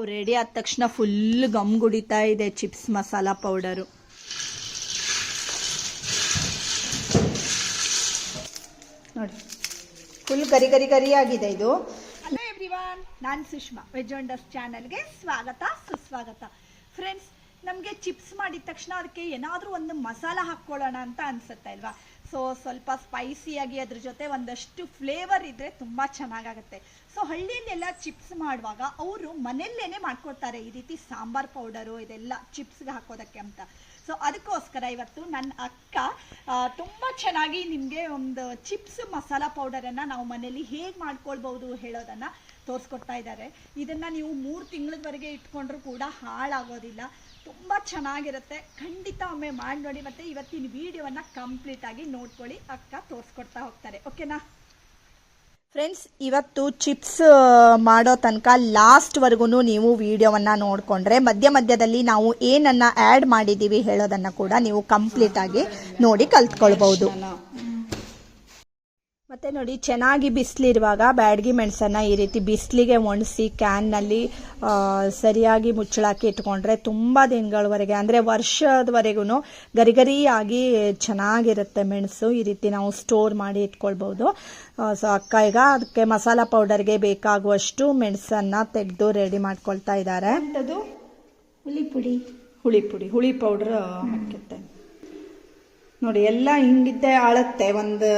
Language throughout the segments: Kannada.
ವಾವ್ ರೆಡಿ ಆದ ತಕ್ಷಣ ಫುಲ್ ಗಮ್ ಗುಡಿತಾ ಇದೆ ಚಿಪ್ಸ್ ಮಸಾಲ ಪೌಡರು ನೋಡಿ ಫುಲ್ ಗರಿ ಗರಿ ಗರಿ ಆಗಿದೆ ಇದು. ಹಲೋ ಎವ್ರಿವಾನ್ ನಾನು ಸುಷ್ಮಾ ವೆಜ್ ವಂಡರ್ಸ್ ಚಾನಲ್ಗೆ ಸ್ವಾಗತ, ಸುಸ್ವಾಗತ. ಫ್ರೆಂಡ್ಸ್ ನಮಗೆ ಚಿಪ್ಸ್ ಮಾಡಿದ ತಕ್ಷಣ ಅದಕ್ಕೆ ಏನಾದರೂ ಒಂದು ಮಸಾಲ ಹಾಕ್ಕೊಳ್ಳೋಣ ಅಂತ ಅನ್ಸುತ್ತೆ ಅಲ್ವಾ? ಸೊ ಸ್ವಲ್ಪ ಸ್ಪೈಸಿಯಾಗಿ ಅದ್ರ ಜೊತೆ ಒಂದಷ್ಟು ಫ್ಲೇವರ್ ಇದ್ರೆ ತುಂಬ ಚೆನ್ನಾಗಾಗುತ್ತೆ. ಸೊ ಹಳ್ಳಿಯಲ್ಲೆಲ್ಲ ಚಿಪ್ಸ್ ಮಾಡುವಾಗ ಅವರು ಮನೆಯಲ್ಲೇನೆ ಮಾಡ್ಕೊಡ್ತಾರೆ. ಈ ರೀತಿ ಸಾಂಬಾರ್ ಪೌಡರು ಇದೆಲ್ಲ ಚಿಪ್ಸ್ಗೆ ಹಾಕೋದಕ್ಕೆ ಅಂತ. ಸೊ ಅದಕ್ಕೋಸ್ಕರ ಇವತ್ತು ನನ್ನ ಅಕ್ಕ ತುಂಬ ಚೆನ್ನಾಗಿ ನಿಮಗೆ ಒಂದು ಚಿಪ್ಸ್ ಮಸಾಲ ಪೌಡರನ್ನು ನಾವು ಮನೇಲಿ ಹೇಗೆ ಮಾಡ್ಕೊಳ್ಬೋದು ಹೇಳೋದನ್ನು ತೋರಿಸ್ಕೊಡ್ತಾ ಇದ್ದಾರೆ. ಇದನ್ನು ನೀವು ಮೂರು ತಿಂಗಳವರೆಗೆ ಇಟ್ಕೊಂಡ್ರೂ ಕೂಡ ಹಾಳಾಗೋದಿಲ್ಲ. ತುಂಬ ಚೆನ್ನಾಗಿರುತ್ತೆ. ಖಂಡಿತ ಒಮ್ಮೆ ಮಾಡಿ ನೋಡಿ ಮತ್ತು ಇವತ್ತಿನ ವಿಡಿಯೋವನ್ನು ಕಂಪ್ಲೀಟಾಗಿ ನೋಡ್ಕೊಳ್ಳಿ. ಅಕ್ಕ ತೋರಿಸ್ಕೊಡ್ತಾ ಹೋಗ್ತಾರೆ. ಓಕೆನಾ? ಫ್ರೆಂಡ್ಸ್ ಇವತ್ತು ಚಿಪ್ಸ್ ಮಾಡೋ ತನಕ ಲಾಸ್ಟ್ವರೆಗೂ ನೀವು ವಿಡಿಯೋವನ್ನು ನೋಡಿಕೊಂಡ್ರೆ ಮಧ್ಯ ಮಧ್ಯದಲ್ಲಿ ನಾವು ಏನನ್ನ ಆ್ಯಡ್ ಮಾಡಿದ್ದೀವಿ ಹೇಳೋದನ್ನು ಕೂಡ ನೀವು ಕಂಪ್ಲೀಟಾಗಿ ನೋಡಿ ಕಲ್ತ್ಕೊಳ್ಬಹುದು. ಮತ್ತೆ ನೋಡಿ ಚೆನ್ನಾಗಿ ಬಿಸಿಲಿರುವಾಗ ಬ್ಯಾಡಗಿ ಮೆಣಸನ್ನ ಈ ರೀತಿ ಬಿಸಿಲಿಗೆ ಒಣಸಿ ಕ್ಯಾನ್ನಲ್ಲಿ ಸರಿಯಾಗಿ ಮುಚ್ಚಳಾಕಿ ಇಟ್ಕೊಂಡ್ರೆ ತುಂಬ ದಿನಗಳವರೆಗೆ ಅಂದರೆ ವರ್ಷದವರೆಗೂ ಗರಿ ಗರಿಯಾಗಿ ಚೆನ್ನಾಗಿರುತ್ತೆ ಮೆಣಸು. ಈ ರೀತಿ ನಾವು ಸ್ಟೋರ್ ಮಾಡಿ ಇಟ್ಕೊಳ್ಬೋದು. ಸೊ ಅಕ್ಕ ಈಗ ಅದಕ್ಕೆ ಮಸಾಲ ಪೌಡರ್ಗೆ ಬೇಕಾಗುವಷ್ಟು ಮೆಣಸನ್ನ ತೆಗೆದು ರೆಡಿ ಮಾಡ್ಕೊಳ್ತಾ ಇದ್ದಾರೆ. ಅದು ಹುಳಿ ಪುಡಿ. ಹುಳಿ ಪುಡಿ ಹುಳಿ ಪೌಡ್ರ್ ಹಾಕಿತ್ತೆ ನೋಡಿ, ಎಲ್ಲ ಹಿಂಗಿದ್ದೆ ಅಳತ್ತೆ ಒಂದು,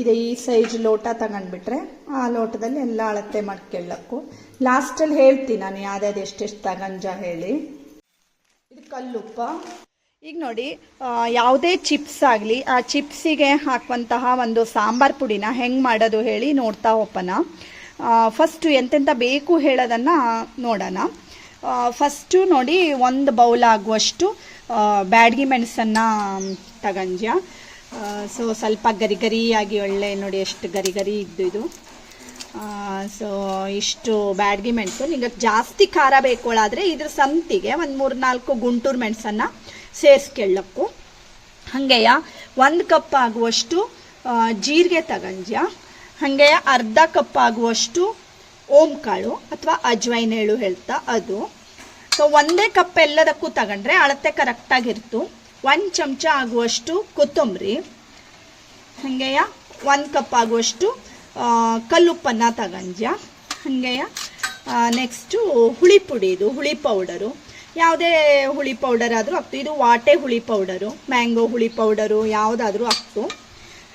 ಇದೆ ಈ ಸೈಜ್ ಲೋಟ ತಗೊಂಡ್ಬಿಟ್ರೆ ಆ ಲೋಟದಲ್ಲಿ ಎಲ್ಲ ಅಳತೆ ಮಾಡ್ಕೊಳ್ಳಕ್ಕು. ಲಾಸ್ಟಲ್ಲಿ ಹೇಳ್ತೀನಿ ನಾನು ಯಾವ್ದಾದ್ರು ಎಷ್ಟೆಷ್ಟು ತಗಂಜ ಹೇಳಿ. ಇದು ಕಲ್ಲುಪ್ಪ. ಈಗ ನೋಡಿ ಯಾವುದೇ ಚಿಪ್ಸ್ ಆಗಲಿ, ಆ ಚಿಪ್ಸಿಗೆ ಹಾಕುವಂತಹ ಒಂದು ಸಾಂಬಾರ್ ಪುಡಿನ ಹೆಂಗೆ ಮಾಡೋದು ಹೇಳಿ ನೋಡ್ತಾ ಹೋಪನ ಫಸ್ಟು ಎಂತೆಂಥ ಬೇಕು ಹೇಳೋದನ್ನು ನೋಡೋಣ. ಫಸ್ಟು ನೋಡಿ ಒಂದು ಬೌಲ್ ಆಗುವಷ್ಟು ಬ್ಯಾಡ್ಗಿ ಮೆಣಸನ್ನು ತಗಂಜ್ಯ ಸೊ ಸ್ವಲ್ಪ ಗರಿ ಗರಿಯಾಗಿ ಒಳ್ಳೆ ನೋಡಿ ಎಷ್ಟು ಗರಿ ಗರಿ ಇದ್ದು ಇದು. ಸೊ ಇಷ್ಟು ಬ್ಯಾಡ್ಗಿ ಮೆಣಸು. ನಿಮಗೆ ಜಾಸ್ತಿ ಖಾರ ಬೇಕೊಳಾದರೆ ಇದ್ರ ಸಂತಿಗೆ ಒಂದು ಮೂರು ನಾಲ್ಕು ಗುಂಟೂರು ಮೆಣಸನ್ನು ಸೇರಿಸ್ಕೊಳ್ಳಕ್ಕು ಹಾಗೆಯ, ಒಂದು ಕಪ್ ಆಗುವಷ್ಟು ಜೀರಿಗೆ ತಗಂಜ್ಯ ಹಾಗೆಯ, ಅರ್ಧ ಕಪ್ ಆಗುವಷ್ಟು ಓಂ ಕಾಳು ಅಥವಾ ಅಜ್ವೈನ್ ಎಳ್ಳು ಹೇಳ್ತಾ ಅದು. ಸೊ ಒಂದೇ ಕಪ್ ಎಲ್ಲದಕ್ಕೂ ತಗೊಂಡ್ರೆ ಅಳತೆ ಕರೆಕ್ಟಾಗಿರ್ತು ಒಂದು ಚಮಚ ಆಗುವಷ್ಟು ಕೊತ್ತಂಬರಿ. ಹಾಗೆಯ? ಒಂದು ಕಪ್ ಆಗುವಷ್ಟು ಕಲ್ಲುಪ್ಪನ್ನ ತಗಂಜ ಹಾಗೆಯ? ನೆಕ್ಸ್ಟು ಹುಳಿ ಪುಡಿ ಇದು, ಹುಳಿ ಪೌಡರು. ಯಾವುದೇ ಹುಳಿ ಪೌಡರ್ ಆದರೂ ಆಗ್ತು ಇದು ವಾಟೆ ಹುಳಿ ಪೌಡರು, ಮ್ಯಾಂಗೋ ಹುಳಿ ಪೌಡರು, ಯಾವುದಾದ್ರೂ ಆಗ್ತು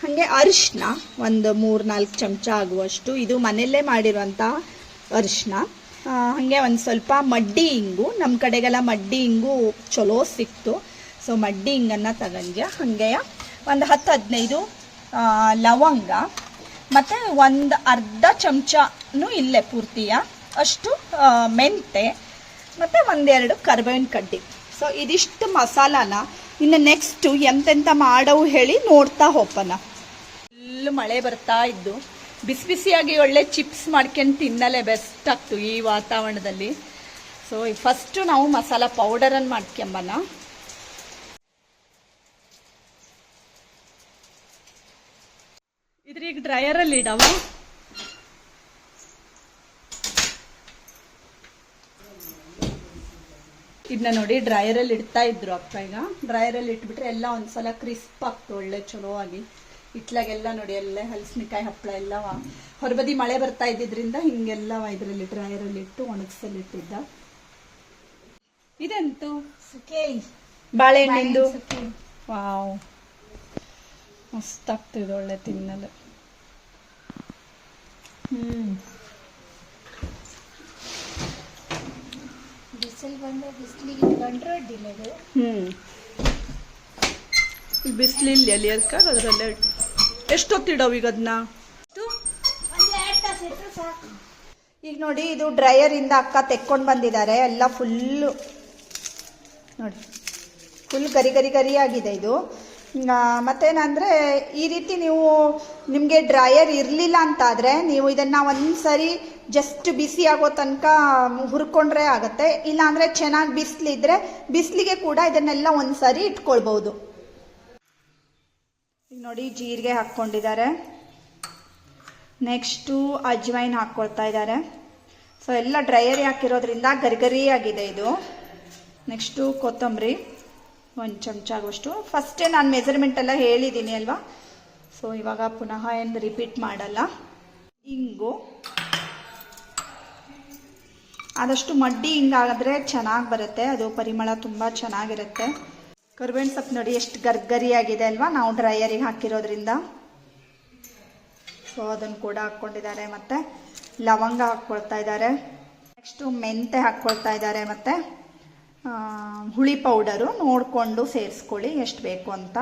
ಹಾಗೆ ಅರಿಶಿನ ಒಂದು ಮೂರು ನಾಲ್ಕು ಚಮಚ ಆಗುವಷ್ಟು ಇದು ಮನೆಯಲ್ಲೇ ಮಾಡಿರುವಂಥ ಅರಿಶಿನ. ಹಾಗೆ ಒಂದು ಸ್ವಲ್ಪ ಮಡ್ಡಿ ಇಂಗು ನಮ್ಮ ಕಡೆಗೆಲ್ಲ ಮಡ್ಡಿ ಇಂಗು ಚಲೋ ಸಿಕ್ತು. ಸೊ ಮಡ್ಡಿ ಇಂಗನ್ನು ತಗೊಂಡ್ಯ? ಹಾಗೆ ಒಂದು ಹತ್ತು ಹದಿನೈದು ಲವಂಗ. ಮತ್ತು ಒಂದು ಅರ್ಧ ಚಮಚನೂ ಇಲ್ಲೇ ಪೂರ್ತಿಯ ಅಷ್ಟು ಮೆಂತೆ. ಮತ್ತು ಒಂದೆರಡು ಕರ್ಬೇವಿನ ಕಡ್ಡಿ. ಸೊ ಇದಿಷ್ಟು ಮಸಾಲಾನ ಇನ್ನು ನೆಕ್ಸ್ಟು ಎಂತೆಂಥ ಮಾಡವು ಹೇಳಿ ನೋಡ್ತಾ ಹೋಪನ. ಫುಲ್ ಮಳೆ ಬರ್ತಾ ಇದ್ದು, ಬಿಸಿ ಬಿಸಿಯಾಗಿ ಒಳ್ಳೆ ಚಿಪ್ಸ್ ಮಾಡ್ಕೊಂಡು ತಿನ್ನಲೇ ಬೆಸ್ಟ್ ಆಗ್ತು ಈ ವಾತಾವರಣದಲ್ಲಿ. ಸೊ ಫಸ್ಟು ನಾವು ಮಸಾಲ ಪೌಡರನ್ನು ಮಾಡ್ಕೊಂಬನ ಇದ್ರೀಗ ಡ್ರೈಯರಲ್ಲಿ ಇಡವ. ಇದನ್ನ ನೋಡಿ ಡ್ರೈಯರಲ್ಲಿ ಇಡ್ತಾ ಇದ್ರು ಅಕ್ಕ ಈಗ. ಡ್ರೈಯರಲ್ಲಿ ಇಟ್ಬಿಟ್ರೆ ಎಲ್ಲ ಒಂದ್ಸಲ ಕ್ರಿಸ್ಪ್ ಆಗ್ತು, ಒಳ್ಳೆ ಚಲೋ ಆಗಿ. ಇಟ್ಲಾಗೆಲ್ಲ ನೋಡಿ ಎಲ್ಲ ಹಲಸಿನಕಾಯಿ ಹಪ್ಪಳ ಎಲ್ಲ ಹೊರಬದಿ ಮಳೆ ಬರ್ತಾ ಇದ್ದಿದ್ರಿಂದ ಹಿಂಗೆಲ್ಲ ಇದರಲ್ಲಿ ಡ್ರೈಯರಲ್ಲಿ ಇಟ್ಟು ಒಣಗಿಸಲಿಟ್ಟಿದ್ದ ಇದೆಂತು? ಬಾಳೆಹಣ್ಣಿಂದು? ವಾವ್. ಮಸ್ತ್ ಆಗ್ತಿದೆ ಒಳ್ಳೆ ತಿನ್ನಲು. ಹ್ಮ್. ಬಿಸಿಲು ಬಂದ ಬಿಸಿಲಿಗೆ ಇಟ್ಕೊಂಡ್ರೆ ಅಡ್ಡಿಲ್ಲ ಹ್ಮ್. ಬಿಸಿಲಿಲ್ಲ ಎಲ್ಲಿ ಅದಕ್ಕಾಗ ಅದರಲ್ಲೇ ಎಷ್ಟೊತ್ತಿಡವು ಈಗ ಅದನ್ನ ಈಗ ನೋಡಿ ಇದು ಡ್ರೈಯರ್ ಇಂದ ಅಕ್ಕ ತೆಕ್ಕೊಂಡು ಬಂದಿದ್ದಾರೆ. ಎಲ್ಲ ಫುಲ್ಲು ನೋಡಿ ಫುಲ್ ಗರಿ ಗರಿ ಗರಿ ಆಗಿದೆ ಇದು. ಮತ್ತೇನಂದರೆ ಮತ್ತೇನಂದ್ರೆ ಈ ರೀತಿ ನೀವು ನಿಮಗೆ ಡ್ರೈಯರ್ ಇರಲಿಲ್ಲ ಅಂತಾದರೆ ನೀವು ಇದನ್ನು ಒಂದು ಸರಿ ಜಸ್ಟ್ ಬಿಸಿ ಆಗೋ ತನಕ ಹುರ್ಕೊಂಡ್ರೆ ಆಗುತ್ತೆ. ಇಲ್ಲಾಂದರೆ ಚೆನ್ನಾಗಿ ಬಿಸಿಲಿದ್ರೆ ಬಿಸಿಲಿಗೆ ಕೂಡ ಇದನ್ನೆಲ್ಲ ಒಂದು ಸರಿ ಇಟ್ಕೊಳ್ಬೋದು ಈಗ ನೋಡಿ ಜೀರಿಗೆ ಹಾಕ್ಕೊಂಡಿದ್ದಾರೆ. ನೆಕ್ಸ್ಟು ಅಜ್ವೈನ್ ಹಾಕ್ಕೊಳ್ತಾ ಇದ್ದಾರೆ. ಸೊ ಎಲ್ಲ ಡ್ರೈಯರಿ ಹಾಕಿರೋದ್ರಿಂದ ಗರಿಗರಿ ಆಗಿದೆ ಇದು. ನೆಕ್ಸ್ಟು ಕೊತ್ತಂಬರಿ. ಒಂದು ಚಮಚ ಆಗುವಷ್ಟು. ಫಸ್ಟೇ ನಾನು ಮೆಜರ್ಮೆಂಟ್ ಎಲ್ಲ ಹೇಳಿದ್ದೀನಿ ಅಲ್ವಾ? ಸೊ ಇವಾಗ ಪುನಃ ಏನು ರಿಪೀಟ್ ಮಾಡಲ್ಲ. ಇಂಗು. ಆದಷ್ಟು ಮಡ್ಡಿ ಹಿಂಗಾದರೆ ಚೆನ್ನಾಗಿ ಬರುತ್ತೆ. ಅದು ಪರಿಮಳ ತುಂಬ ಚೆನ್ನಾಗಿರುತ್ತೆ. ಕರ್ಬೇವಿನ ಸೊಪ್ಪು ನೋಡಿ, ಎಷ್ಟು ಗರ್ಗರಿಯಾಗಿದೆ ಅಲ್ವಾ? ನಾವು ಡ್ರೈಯರಿಗೆ ಹಾಕಿರೋದ್ರಿಂದ. ಸೊ ಅದನ್ನು ಕೂಡ ಹಾಕ್ಕೊಂಡಿದ್ದಾರೆ ಮತ್ತು. ಲವಂಗ ಹಾಕ್ಕೊಳ್ತಾ ಇದ್ದಾರೆ. ನೆಕ್ಸ್ಟು ಮೆಂತೆ ಹಾಕ್ಕೊಳ್ತಾ ಇದ್ದಾರೆ ಮತ್ತು. ಹುಳಿ ಪೌಡರು ನೋಡಿಕೊಂಡು ಸೇರಿಸ್ಕೊಳ್ಳಿ, ಎಷ್ಟು ಬೇಕು ಅಂತ.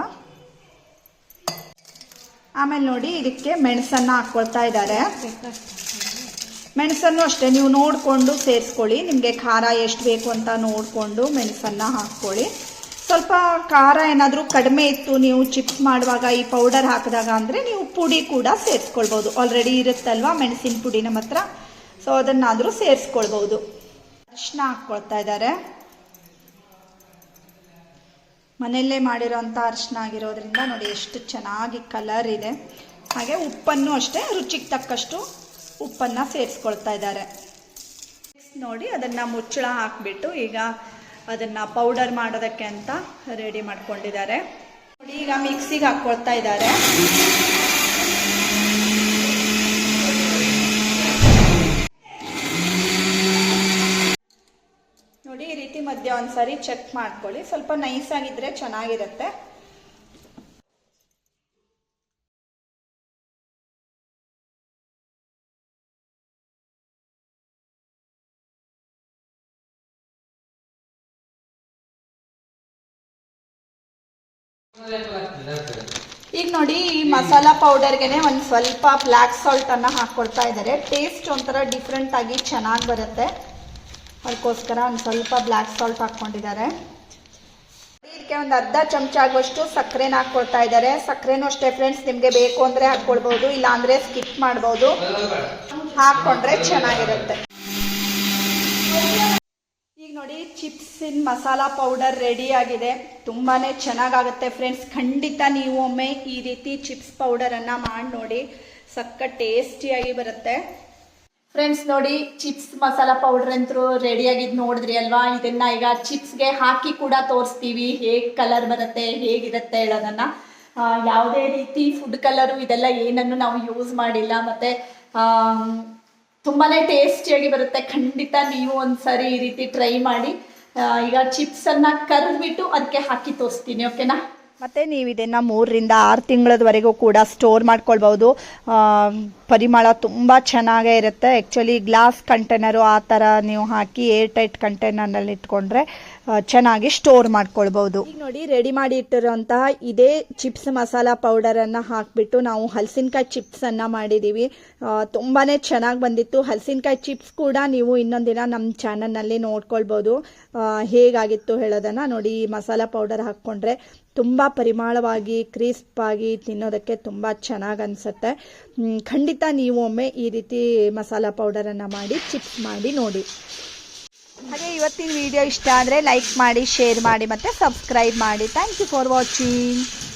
ಆಮೇಲೆ ನೋಡಿ, ಇದಕ್ಕೆ ಮೆಣಸನ್ನು ಹಾಕ್ಕೊಳ್ತಾ ಇದ್ದಾರೆ. ಮೆಣಸನ್ನು ಅಷ್ಟೇ, ನೀವು ನೋಡಿಕೊಂಡು ಸೇರಿಸ್ಕೊಳ್ಳಿ. ನಿಮಗೆ ಖಾರ ಎಷ್ಟು ಬೇಕು ಅಂತ ನೋಡಿಕೊಂಡು ಮೆಣಸನ್ನು ಹಾಕ್ಕೊಳ್ಳಿ. ಸ್ವಲ್ಪ ಖಾರ ಏನಾದರೂ ಕಡಿಮೆ ಇತ್ತು, ನೀವು ಚಿಪ್ಸ್ ಮಾಡುವಾಗ ಈ ಪೌಡರ್ ಹಾಕಿದಾಗ ಅಂದರೆ ನೀವು ಪುಡಿ ಕೂಡ ಸೇರಿಸ್ಕೊಳ್ಬೋದು. ಆಲ್ರೆಡಿ ಇರುತ್ತಲ್ವಾ ಮೆಣಸಿನ ಪುಡಿ ನಮ್ಮ ಹತ್ರ? ಸೊ ಅದನ್ನಾದರೂ ಸೇರಿಸ್ಕೊಳ್ಬೋದು. ಅರಿಶಿನ ಹಾಕ್ಕೊಳ್ತಾ ಇದ್ದಾರೆ. ಮನೆಯಲ್ಲೇ ಮಾಡಿರೋಂಥ ಅರಿಶಿನ ಆಗಿರೋದ್ರಿಂದ ನೋಡಿ ಎಷ್ಟು ಚೆನ್ನಾಗಿ ಕಲರ್ ಇದೆ. ಹಾಗೆ ಉಪ್ಪನ್ನು ಅಷ್ಟೇ, ರುಚಿಗೆ ತಕ್ಕಷ್ಟು ಉಪ್ಪನ್ನು ಸೇರಿಸ್ಕೊಳ್ತಾ ಇದ್ದಾರೆ. ನೋಡಿ, ಅದನ್ನು ಮುಚ್ಚಳ ಹಾಕಿಬಿಟ್ಟು ಈಗ ಅದನ್ನು ಪೌಡರ್ ಮಾಡೋದಕ್ಕೆ ಅಂತ ರೆಡಿ ಮಾಡ್ಕೊಂಡಿದ್ದಾರೆ. ನೋಡಿ, ಈಗ ಮಿಕ್ಸಿಗೆ ಹಾಕ್ಕೊಳ್ತಾ ಇದ್ದಾರೆ. ನೋಡಿ, ಈ ರೀತಿ ಮಧ್ಯ ಒಂದ್ಸರಿ ಚೆಕ್ ಮಾಡ್ಕೊಳ್ಳಿ. ಸ್ವಲ್ಪ ನೈಸ್ ಆಗಿದ್ರೆ ಚೆನ್ನಾಗಿರುತ್ತೆ. ಈಗ ನೋಡಿ, ಈ ಮಸಾಲ ಪೌಡರ್ಗೆನೆ ಒಂದು ಸ್ವಲ್ಪ ಬ್ಲ್ಯಾಕ್ ಸಾಲ್ಟ್ ಅನ್ನ ಹಾಕೊಳ್ತಾ ಇದ್ದಾರೆ ಟೇಸ್ಟ್ ಒಂಥರ ಡಿಫ್ರೆಂಟ್ ಆಗಿ ಚೆನ್ನಾಗಿ ಬರುತ್ತೆ. ಅದಕ್ಕೋಸ್ಕರ ಒಂದು ಸ್ವಲ್ಪ ಬ್ಲ್ಯಾಕ್ ಸಾಲ್ಟ್ ಹಾಕೊಂಡಿದ್ದಾರೆ ಇದಕ್ಕೆ ಒಂದು ಅರ್ಧ ಚಮಚ ಆಗುವಷ್ಟು ಸಕ್ಕರೆನ ಹಾಕ್ಕೊಳ್ತಾ ಇದ್ದಾರೆ ಸಕ್ಕರೆನೂ ಅಷ್ಟೇ ಫ್ರೆಂಡ್ಸ್ ನಿಮಗೆ ಬೇಕು ಅಂದರೆ ಹಾಕ್ಕೊಳ್ಬೋದು ಇಲ್ಲಾಂದರೆ ಸ್ಕಿಪ್ ಮಾಡ್ಬೋದು. ಹಾಕ್ಕೊಂಡ್ರೆ ಚೆನ್ನಾಗಿರುತ್ತೆ. ನೋಡಿ ಚಿಪ್ಸಿನ ಮಸಾಲ ಪೌಡರ್ ರೆಡಿ ಆಗಿದೆ. ತುಂಬಾ ಚೆನ್ನಾಗಾಗುತ್ತೆ ಫ್ರೆಂಡ್ಸ್ ಖಂಡಿತ ನೀವು ಒಮ್ಮೆ ಈ ರೀತಿ ಚಿಪ್ಸ್ ಪೌಡರನ್ನು ಮಾಡಿ ನೋಡಿ. ಸಕ್ಕ ಟೇಸ್ಟಿಯಾಗಿ ಬರುತ್ತೆ. ಫ್ರೆಂಡ್ಸ್ ನೋಡಿ ಚಿಪ್ಸ್ ಮಸಾಲ ಪೌಡರ್ ಅಂತರೂ ರೆಡಿ ಆಗಿದ್ ನೋಡಿದ್ರಿ ಅಲ್ವಾ? ಇದನ್ನ ಈಗ ಚಿಪ್ಸ್ಗೆ ಹಾಕಿ ಕೂಡ ತೋರಿಸ್ತೀವಿ. ಹೇಗೆ ಕಲರ್ ಬರುತ್ತೆ, ಹೇಗಿರುತ್ತೆ ಹೇಳೋದನ್ನ. ಯಾವುದೇ ರೀತಿ ಫುಡ್ ಕಲರು ಇದೆಲ್ಲ ಏನನ್ನು ನಾವು ಯೂಸ್ ಮಾಡಿಲ್ಲ. ಮತ್ತೆ ತುಂಬಾನೇ ಟೇಸ್ಟಿಯಾಗಿ ಬರುತ್ತೆ. ಖಂಡಿತ ನೀವು ಒಂದ್ಸರಿ ಈ ರೀತಿ ಟ್ರೈ ಮಾಡಿ. ಈಗ ಚಿಪ್ಸ್ ಅನ್ನ ಕರೆದ್ಬಿಟ್ಟು ಅದಕ್ಕೆ ಹಾಕಿ ತೋರಿಸ್ತೀನಿ, ಓಕೆನಾ? ಮತ್ತೆ ನೀವು ಇದನ್ನ ಮೂರರಿಂದ ಆರು ತಿಂಗಳವರೆಗೂ ಕೂಡ ಸ್ಟೋರ್ ಮಾಡ್ಕೊಳ್ಬಹುದು. ಪರಿಮಳ ತುಂಬ ಚೆನ್ನಾಗೇ ಇರುತ್ತೆ. ಆ್ಯಕ್ಚುಲಿ ಗ್ಲಾಸ್ ಕಂಟೈನರು ಆ ಥರ ನೀವು ಹಾಕಿ ಏರ್ ಟೈಟ್ ಕಂಟೈನರ್ನಲ್ಲಿ ಇಟ್ಕೊಂಡ್ರೆ ಚೆನ್ನಾಗಿ ಸ್ಟೋರ್ ಮಾಡ್ಕೊಳ್ಬಹುದು. ನೋಡಿ ರೆಡಿ ಮಾಡಿ ಇಟ್ಟಿರೋಂತಹ ಇದೇ ಚಿಪ್ಸ್ ಮಸಾಲ ಪೌಡರನ್ನು ಹಾಕಿಬಿಟ್ಟು ನಾವು ಹಲಸಿನಕಾಯಿ ಚಿಪ್ಸನ್ನು ಮಾಡಿದೀವಿ. ತುಂಬಾನೇ ಚೆನ್ನಾಗಿ ಬಂದಿತ್ತು. ಹಲಸಿನಕಾಯಿ ಚಿಪ್ಸ್ ಕೂಡ ನೀವು ಇನ್ನೊಂದಿನ ನಮ್ಮ ಚಾನಲ್ನಲ್ಲಿ ನೋಡ್ಕೊಳ್ಬೋದು ಹೇಗಾಗಿತ್ತು ಹೇಳೋದನ್ನು ನೋಡಿ ಮಸಾಲ ಪೌಡರ್ ಹಾಕ್ಕೊಂಡ್ರೆ ತುಂಬ ಪರಿಮಳವಾಗಿ ಕ್ರಿಸ್ಪ್ ಆಗಿ ತಿನ್ನೋದಕ್ಕೆ ತುಂಬ ಚೆನ್ನಾಗಿ ಅನಿಸುತ್ತೆ. ಖಂಡಿತ ನೀವು ಒಮ್ಮೆ ಈ ರೀತಿ ಮಸಾಲ ಪೌಡರನ್ನು ಮಾಡಿ ಚಿಪ್ಸ್ ಮಾಡಿ ನೋಡಿ. ಹಾಗೆ ಇವತ್ತಿನ ವಿಡಿಯೋ ಇಷ್ಟ ಆದರೆ ಲೈಕ್ ಮಾಡಿ ಶೇರ್ ಮಾಡಿ ಮತ್ತು ಸಬ್ಸ್ಕ್ರೈಬ್ ಮಾಡಿ. Thank you for watching